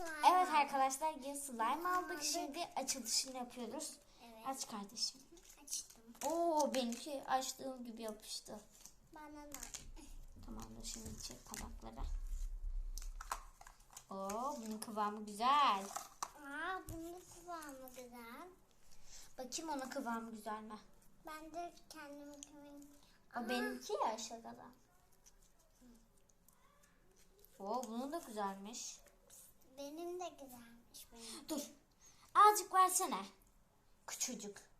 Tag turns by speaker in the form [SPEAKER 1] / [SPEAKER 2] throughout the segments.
[SPEAKER 1] slime.
[SPEAKER 2] Evet arkadaşlar yine slime aldık. Şimdi açılışını yapıyoruz.
[SPEAKER 1] Evet.
[SPEAKER 2] Aç kardeşim.
[SPEAKER 1] Açtım.
[SPEAKER 2] Oo benimki açtığım gibi yapıştı.
[SPEAKER 1] Bana da.
[SPEAKER 2] Tamamdır şimdi çek tabaklara. Oo bunun kıvamı güzel.
[SPEAKER 1] Aa bunun kıvamı güzel.
[SPEAKER 2] Bakayım onun kıvamı güzel mi?
[SPEAKER 1] Ben de kendimi kimin...
[SPEAKER 2] O benimki ya aşağıda. Oo bunun da güzelmiş.
[SPEAKER 1] Benim de güzelmiş benim.
[SPEAKER 2] Dur. Azıcık versene. Küçücük.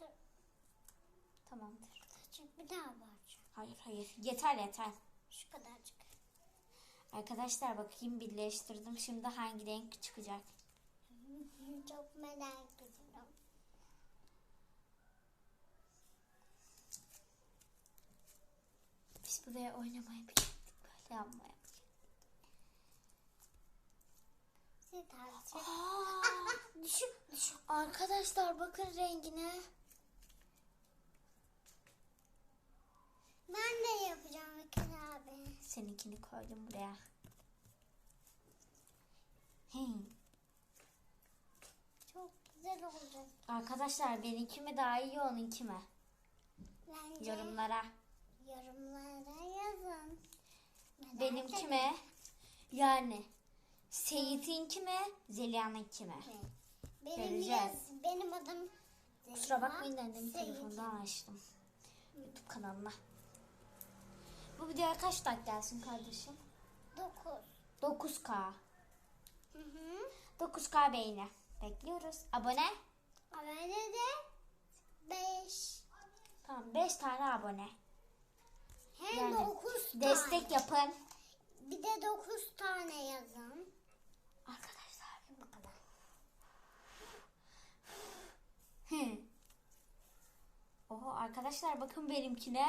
[SPEAKER 1] Dur.
[SPEAKER 2] Tamamdır.
[SPEAKER 1] Küçük bir daha var.
[SPEAKER 2] Hayır hayır. Yeter yeter.
[SPEAKER 1] Şu kadarcık.
[SPEAKER 2] Arkadaşlar bakayım birleştirdim. Şimdi hangi renk çıkacak?
[SPEAKER 1] Çok merak ediyorum.
[SPEAKER 2] Biz buraya oynamaya bilirdik. Böyle yapmaya.
[SPEAKER 1] Tavsiye.
[SPEAKER 2] Aa,
[SPEAKER 1] Düşük düşük.
[SPEAKER 2] arkadaşlar bakın rengine.
[SPEAKER 1] Ben de yapacağım Bekir abi.
[SPEAKER 2] Seninkini koydum buraya. Hey.
[SPEAKER 1] Çok güzel olacak.
[SPEAKER 2] Arkadaşlar benimki mi daha iyi onunki mi?
[SPEAKER 1] Bence
[SPEAKER 2] Yorumlara.
[SPEAKER 1] yorumlara yazın.
[SPEAKER 2] Benimki mi? Yani Seyit'inki mi? Zeliha'nınki mi?
[SPEAKER 1] Evet. Benim,
[SPEAKER 2] Göreceğiz.
[SPEAKER 1] yaz- benim adım
[SPEAKER 2] Kusura
[SPEAKER 1] Zeliha
[SPEAKER 2] bakmayın da annemin
[SPEAKER 1] Seyit.
[SPEAKER 2] telefondan açtım. YouTube kanalına. Bu videoya kaç like gelsin kardeşim?
[SPEAKER 1] Dokuz.
[SPEAKER 2] 9K.
[SPEAKER 1] Hı hı.
[SPEAKER 2] 9K beğeni. Bekliyoruz. Abone?
[SPEAKER 1] Abone de beş.
[SPEAKER 2] Tamam 5 tane abone.
[SPEAKER 1] Hem
[SPEAKER 2] Yani
[SPEAKER 1] tane.
[SPEAKER 2] Destek yapın.
[SPEAKER 1] Bir de dokuz tane yazın.
[SPEAKER 2] Arkadaşlar.
[SPEAKER 1] Bu kadar.
[SPEAKER 2] Hı. Oho arkadaşlar bakın benimkine.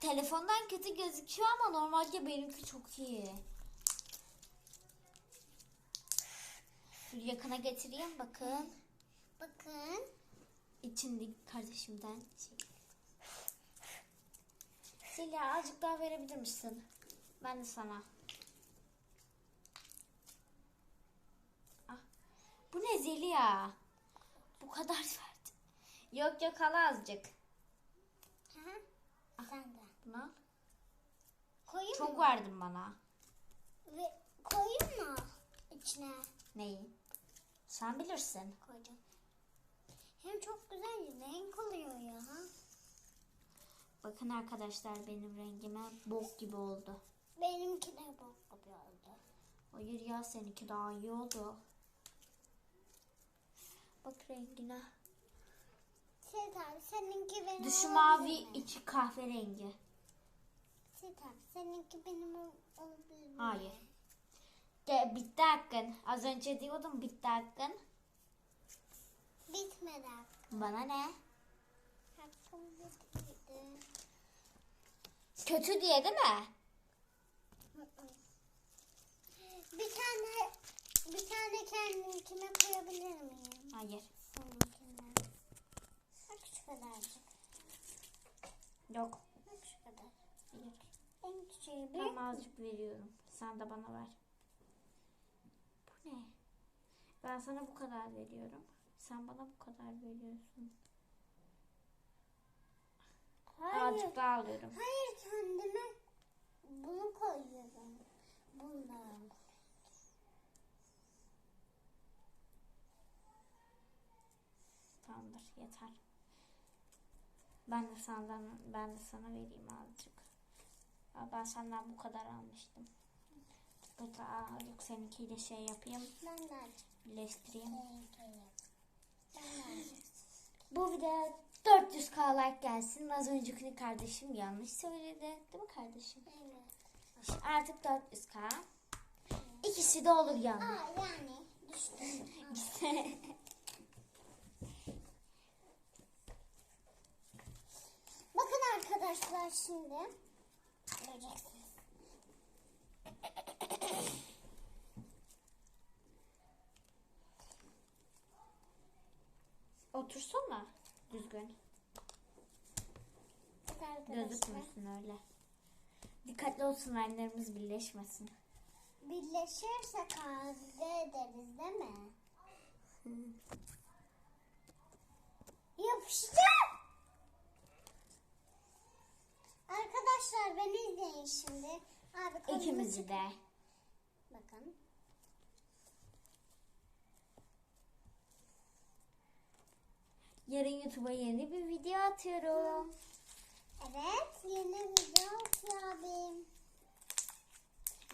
[SPEAKER 2] Telefondan kötü gözüküyor ama normalde benimki çok iyi. Yakına getireyim bakın.
[SPEAKER 1] Bakın.
[SPEAKER 2] İçindeki kardeşimden şey. Azıcık daha verebilir misin? Ben de sana. Ah. Bu ne Zeliha? Bu kadar verdi. Yok yok al azıcık.
[SPEAKER 1] Ha? Sen de.
[SPEAKER 2] Bunu al.
[SPEAKER 1] Koyayım
[SPEAKER 2] Çok
[SPEAKER 1] mı?
[SPEAKER 2] verdin bana.
[SPEAKER 1] Ve koyayım mı içine?
[SPEAKER 2] Neyi? Sen bilirsin.
[SPEAKER 1] Koyacağım. Hem çok güzel renk oluyor ya.
[SPEAKER 2] Bakın arkadaşlar benim rengime bok gibi oldu.
[SPEAKER 1] Benimki de bok gibi oldu.
[SPEAKER 2] Hayır ya seninki daha iyi oldu. Bak rengine.
[SPEAKER 1] Abi seninki benim
[SPEAKER 2] Dışı
[SPEAKER 1] olabilir
[SPEAKER 2] mavi,
[SPEAKER 1] mi?
[SPEAKER 2] içi kahverengi.
[SPEAKER 1] Seyit abi seninki benim ol- olabilir mi?
[SPEAKER 2] Hayır. De, bitti hakkın. Az önce diyordum bitti hakkın.
[SPEAKER 1] Bitmedi.
[SPEAKER 2] Bana ne?
[SPEAKER 1] Hakkım bitmedi.
[SPEAKER 2] Kötü diye değil mi?
[SPEAKER 1] Bir tane bir tane kendimkine koyabilir miyim?
[SPEAKER 2] Hayır.
[SPEAKER 1] Seninkine. Bak şu kadarcık.
[SPEAKER 2] Yok.
[SPEAKER 1] Bak şu kadar.
[SPEAKER 2] Hayır.
[SPEAKER 1] En küçüğü büyük.
[SPEAKER 2] Ben azıcık veriyorum. Sen de bana ver. Bu ne? Ben sana bu kadar veriyorum. Sen bana bu kadar veriyorsun.
[SPEAKER 1] Hayır.
[SPEAKER 2] Azıcık daha alıyorum.
[SPEAKER 1] Hayır kendime bunu koyuyorum. Bundan.
[SPEAKER 2] Tamamdır yeter. Ben de senden ben de sana vereyim azıcık. Aa, Ben senden bu kadar almıştım. Aa, yok seninkiyle şey yapayım.
[SPEAKER 1] Ben de azıcık
[SPEAKER 2] Birleştireyim.
[SPEAKER 1] seninkiyle. Ben de azıcık.
[SPEAKER 2] Bu video 400k like gelsin. Az önceki kardeşim yanlış söyledi. Değil mi kardeşim?
[SPEAKER 1] Evet.
[SPEAKER 2] Artık 400k. İkisi de olur yani.
[SPEAKER 1] Aa yani düştüm. Bakın arkadaşlar şimdi. Göreceksiniz.
[SPEAKER 2] Otursana düzgün.
[SPEAKER 1] Arkadaşlar.
[SPEAKER 2] Öyle. Dikkatli olsun renlerimiz birleşmesin.
[SPEAKER 1] birleşirse kavga ederiz değil mi? Yapıştı. Arkadaşlar beni izleyin şimdi. Abi
[SPEAKER 2] İkimizi de.
[SPEAKER 1] Bakın.
[SPEAKER 2] Yarın YouTube'a yeni bir video atıyorum.
[SPEAKER 1] Evet yeni video atıyor abim.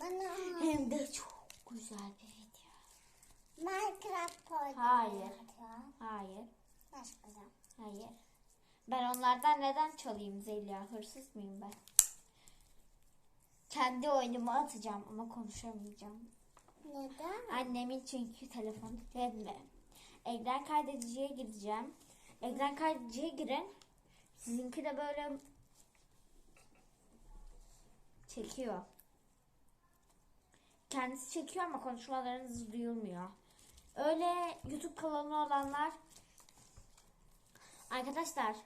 [SPEAKER 1] Bana
[SPEAKER 2] Hem de çok güzel bir video.
[SPEAKER 1] Minecraft oynuyor.
[SPEAKER 2] Hayır. Hayır.
[SPEAKER 1] Başka da.
[SPEAKER 2] Hayır. Ben onlardan neden çalayım Zeliha? Hırsız mıyım ben? Kendi oyunumu atacağım ama konuşamayacağım.
[SPEAKER 1] Neden?
[SPEAKER 2] Annemin çünkü telefonu demle. Ekran kaydediciye gireceğim. Ekran kaydediciye girin. Sizinki de böyle çekiyor. Kendisi çekiyor ama konuşmalarınız duyulmuyor. Öyle YouTube kanalı olanlar Arkadaşlar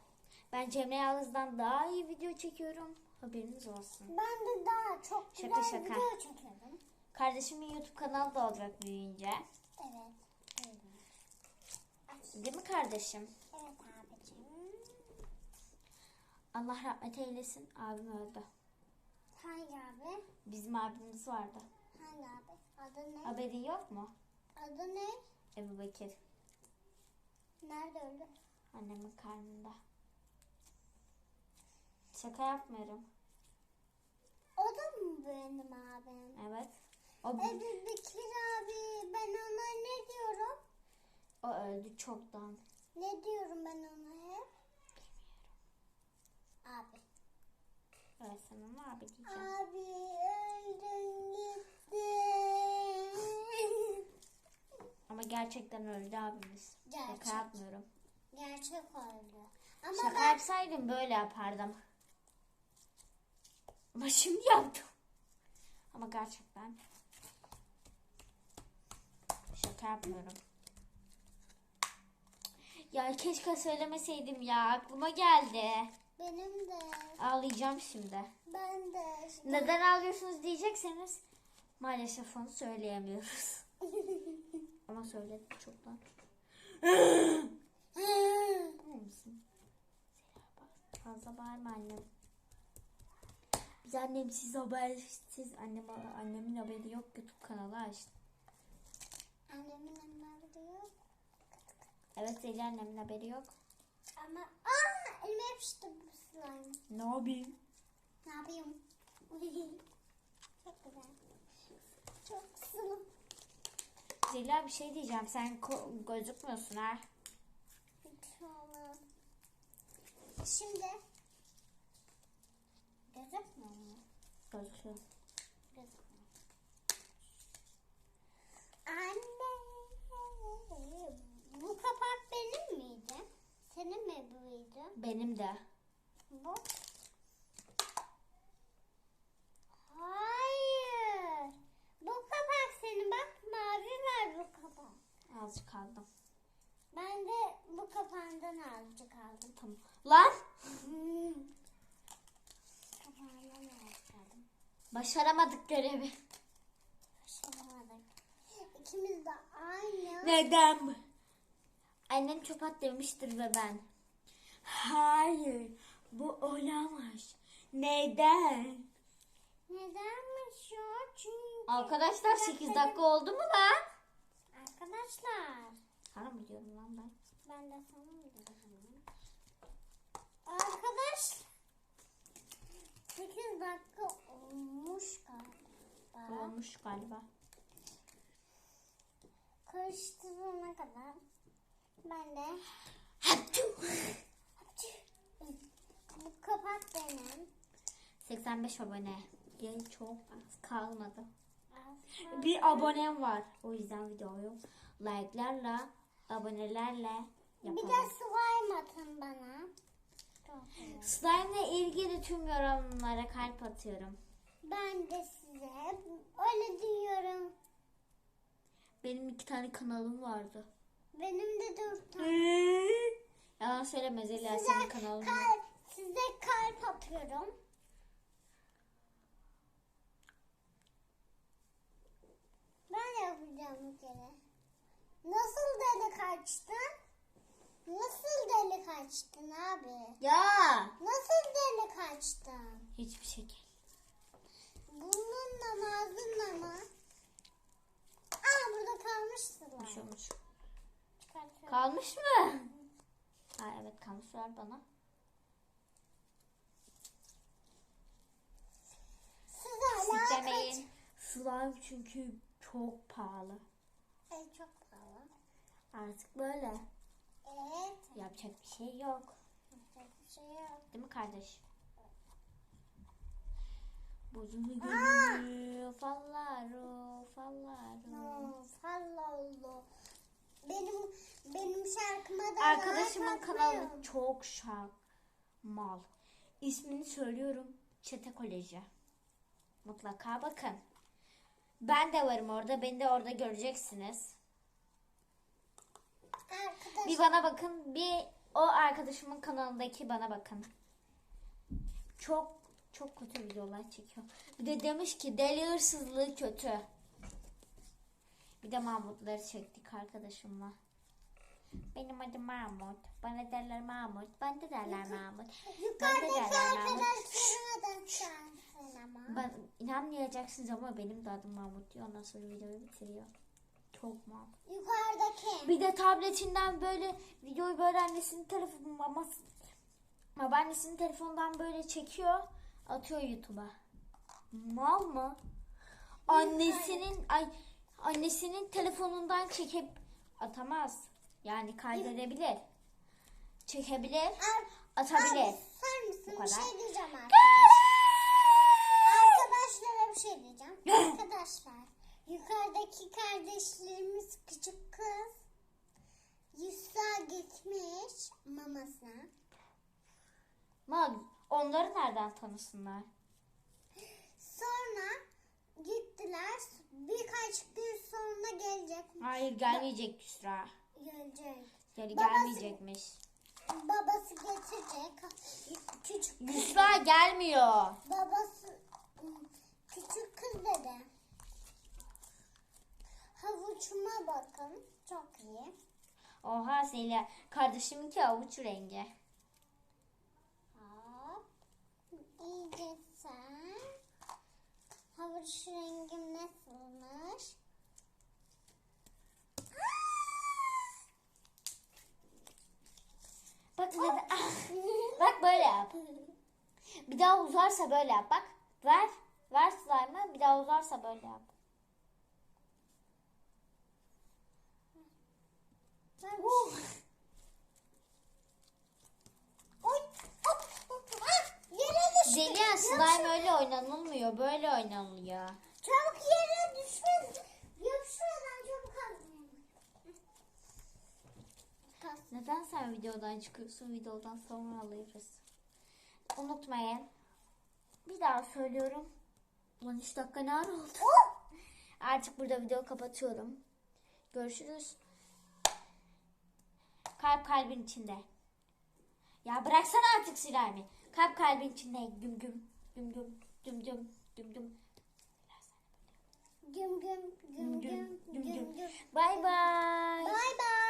[SPEAKER 2] ben Cemre Yalız'dan daha iyi video çekiyorum. Haberiniz olsun.
[SPEAKER 1] Ben de daha çok güzel
[SPEAKER 2] Şaka şaka.
[SPEAKER 1] video çekiyorum.
[SPEAKER 2] Kardeşimin YouTube kanalı da olacak büyüyünce.
[SPEAKER 1] Evet.
[SPEAKER 2] Değil mi kardeşim?
[SPEAKER 1] Evet abicim.
[SPEAKER 2] Allah rahmet eylesin. Abim öldü.
[SPEAKER 1] Hangi abi?
[SPEAKER 2] Bizim abimiz vardı.
[SPEAKER 1] Hangi abi? Adı ne?
[SPEAKER 2] Haberin yok mu?
[SPEAKER 1] Adı ne?
[SPEAKER 2] Ebu Bekir.
[SPEAKER 1] Nerede öldü?
[SPEAKER 2] Annemin karnında. Şaka yapmıyorum.
[SPEAKER 1] O da mı benim abim?
[SPEAKER 2] Evet. O,
[SPEAKER 1] Ebu Bekir abi ben ona ne diyorum?
[SPEAKER 2] o öldü çoktan.
[SPEAKER 1] Ne diyorum ben ona hep? Abi.
[SPEAKER 2] Evet sen ona abi diyeceğim.
[SPEAKER 1] Abi öldün gitti.
[SPEAKER 2] Ama gerçekten öldü abimiz.
[SPEAKER 1] Gerçek.
[SPEAKER 2] Şaka yapmıyorum.
[SPEAKER 1] Gerçek öldü. Ama
[SPEAKER 2] Şaka
[SPEAKER 1] ben
[SPEAKER 2] yapsaydım böyle yapardım. Ama şimdi yaptım. Ama gerçekten. Şaka yapmıyorum. Ya keşke söylemeseydim ya. Aklıma geldi.
[SPEAKER 1] benim de
[SPEAKER 2] Ağlayacağım şimdi.
[SPEAKER 1] ben de
[SPEAKER 2] Neden ağlıyorsunuz diyecekseniz maalesef onu söyleyemiyoruz. Ama söyledik çoktan. Fazla bağırma annem. Biz annemsiz habersiz annem, annemin haberi yok YouTube kanalı açtı.
[SPEAKER 1] Annemin annemler diyor.
[SPEAKER 2] Evet Zeliha annemin haberi yok.
[SPEAKER 1] Ama aa elime yapıştı bu slime.
[SPEAKER 2] Ne yapayım?
[SPEAKER 1] Ne yapayım? Çok güzel. Çok sıvı.
[SPEAKER 2] Zeliha bir şey diyeceğim. Sen gözükmüyorsun ha.
[SPEAKER 1] Tamam. Şimdi gözükmüyor mu?
[SPEAKER 2] Gözüküyor.
[SPEAKER 1] Gözükmüyor. Anne. Bu kapak benim miydi? Senin mi buydu?
[SPEAKER 2] Benim de.
[SPEAKER 1] Bu. Hayır. Bu kapak senin. Bak mavi var bu kapak.
[SPEAKER 2] Azıcık aldım.
[SPEAKER 1] Ben de bu kapağından azıcık aldım.
[SPEAKER 2] Tamam. Lan!
[SPEAKER 1] Hmm. Kapağından azıcık aldım.
[SPEAKER 2] Başaramadık görevi.
[SPEAKER 1] Başaramadık. İkimiz de aynı.
[SPEAKER 2] Neden? Annem çöp at demiştir ve ben. Hayır. Bu olamaz. Neden?
[SPEAKER 1] Nedenmiş o? Çünkü
[SPEAKER 2] Arkadaşlar 8 dakika oldu mu lan?
[SPEAKER 1] Arkadaşlar.
[SPEAKER 2] Sana mı diyorum lan ben?
[SPEAKER 1] Ben de sana mı dedim? Arkadaş. 8 dakika olmuş galiba.
[SPEAKER 2] Olmuş galiba.
[SPEAKER 1] Karıştırana kadar ben de bu kapak benim.
[SPEAKER 2] 85 abone. Yani çok az kalmadı.
[SPEAKER 1] Az
[SPEAKER 2] Bir abonem var. O yüzden videoyu like'larla, abonelerle
[SPEAKER 1] Bir
[SPEAKER 2] yapalım.
[SPEAKER 1] de slime atın bana.
[SPEAKER 2] Slime ile ilgili tüm yorumlara kalp atıyorum.
[SPEAKER 1] Ben de size hep öyle diyorum.
[SPEAKER 2] Benim iki tane kanalım vardı.
[SPEAKER 1] Benim de dört tane.
[SPEAKER 2] Yalan söyleme Zeliha
[SPEAKER 1] Size
[SPEAKER 2] senin kanalın var.
[SPEAKER 1] kalp, size kalp atıyorum. kaçacağım bir kere. Nasıl delik açtın? Nasıl delik açtın abi?
[SPEAKER 2] Ya.
[SPEAKER 1] Nasıl delik açtın?
[SPEAKER 2] Hiçbir şekil.
[SPEAKER 1] Burnunla mı ağzınla mı? Aa burada kalmıştı
[SPEAKER 2] Bir şey olmuş. Kalmış mı? Ha evet kalmış ver bana. Siklemeyin. Slime çünkü çok pahalı.
[SPEAKER 1] Ay çok pahalı.
[SPEAKER 2] Artık böyle.
[SPEAKER 1] Evet.
[SPEAKER 2] Yapacak bir şey yok.
[SPEAKER 1] Yapacak bir şey yok.
[SPEAKER 2] Değil mi kardeş? Bozulu gönlü fallaro fallaro.
[SPEAKER 1] Allah. Benim benim şarkıma da
[SPEAKER 2] Arkadaşımın kanalı çok şak mal. İsmini söylüyorum. Çete Koleji. Mutlaka bakın. Ben de varım orada. Beni de orada göreceksiniz.
[SPEAKER 1] Arkadaş,
[SPEAKER 2] Bir bana bakın. Bir o arkadaşımın kanalındaki bana bakın. Çok çok kötü videolar çekiyor. Bir de demiş ki deli hırsızlığı kötü. Bir de Mahmutları çektik arkadaşımla. Benim adım Mahmut. Bana derler Mahmut. Ben de derler Mahmut. Ben de derler Mahmut. Ben inanmayacaksınız ama benim de adım Mahmut diyor. Ondan sonra videoyu bitiriyor. Çok.
[SPEAKER 1] Yukarıdaki.
[SPEAKER 2] Bir de tabletinden böyle videoyu böyle annesinin telefonu ama babaannesinin telefonundan böyle çekiyor atıyor YouTube'a. Mal mı? Annesinin ay annesinin telefonundan çekip atamaz. Yani kaydedebilir. Çekebilir. Atabilir.
[SPEAKER 1] Abi, susar mısın?
[SPEAKER 2] Bu
[SPEAKER 1] Bir
[SPEAKER 2] kadar.
[SPEAKER 1] şey diyeceğim arkadaşlar. Arkadaşlara bir şey diyeceğim. Arkadaşlar yukarıdaki kardeşlerimiz küçük kız Yusra gitmiş mamasına.
[SPEAKER 2] Mal onları nereden tanısınlar?
[SPEAKER 1] Sonra gittiler. Birkaç gün sonra gelecek.
[SPEAKER 2] Hayır gelmeyecek Küsra.
[SPEAKER 1] Gelecek.
[SPEAKER 2] Geri
[SPEAKER 1] Babası-
[SPEAKER 2] gelmeyecekmiş.
[SPEAKER 1] Babası getirecek. Küçük kız.
[SPEAKER 2] Küsra gelmiyor.
[SPEAKER 1] Babası küçük kız dedi. Bakın. Çok iyi.
[SPEAKER 2] Oha Zeliha. Kardeşiminki avuç rengi.
[SPEAKER 1] Hop. İyice sen. Havuç rengim nasılmış?
[SPEAKER 2] Bak neden? Bak böyle yap. Bir daha uzarsa böyle yap. Bak ver. Ver slime'ı. Bir daha uzarsa böyle yap.
[SPEAKER 1] Uh. Oy. Hop. hop, ah, Yere düştü.
[SPEAKER 2] Zeliha slime öyle oynanılmıyor. Böyle oynanılıyor.
[SPEAKER 1] Çabuk yere düşme. Yapışmadan çabuk. Kaz.
[SPEAKER 2] Neden sen videodan çıkıyorsun? Videodan sonra alıyoruz. Unutmayın. Bir daha söylüyorum. 13 dakika ne ara oldu? Artık burada video kapatıyorum. Görüşürüz. Kalp kalbin içinde. Ya bıraksana artık silahımı. Kalp kalbin içinde. Güm güm. Güm güm. Güm güm. Güm güm.
[SPEAKER 1] Güm güm güm güm güm güm.
[SPEAKER 2] Bye bye.
[SPEAKER 1] Bye bye.